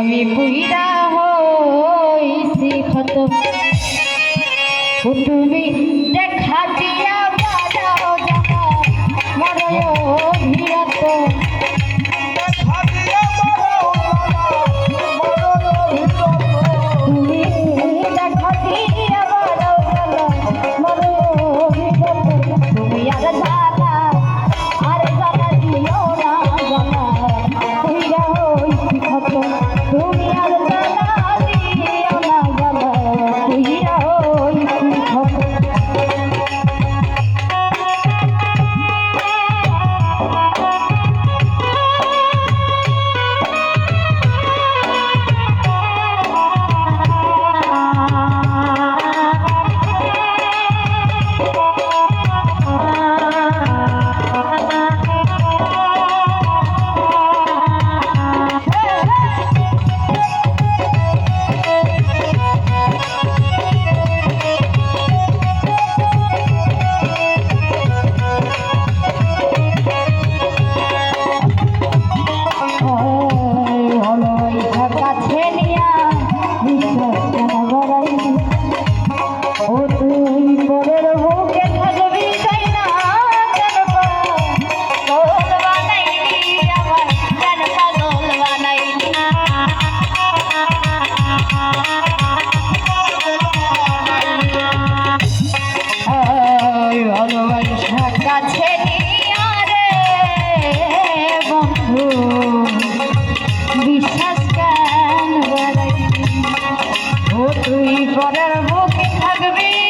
আমি বুইরা হইছি ক্ষত তুমি দেখা দিয়া থাকবে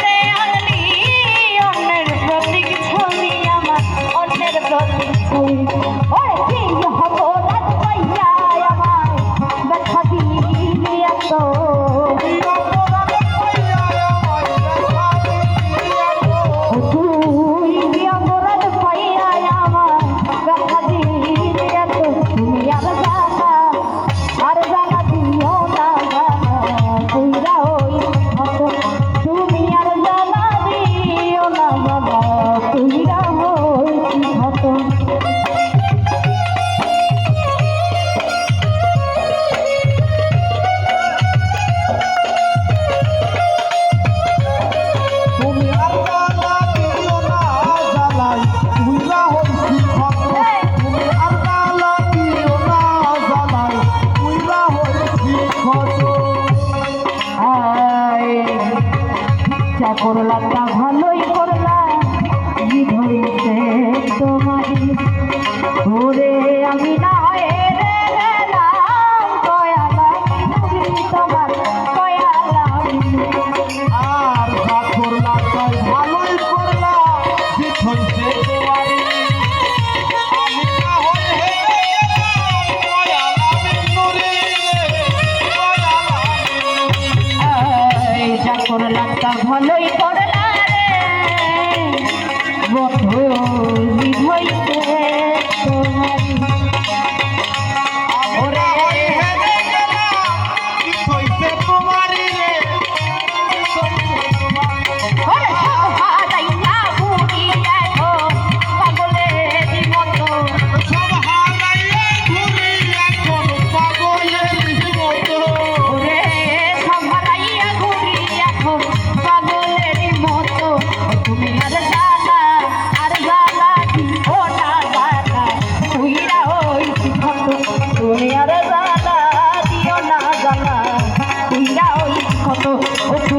করলাম তা ভালোই করলাম। ধরেছে তোমার ধরে আমি আর ভালোই করলাম তোমার করলাম তা ভালোই করলা রে। মতো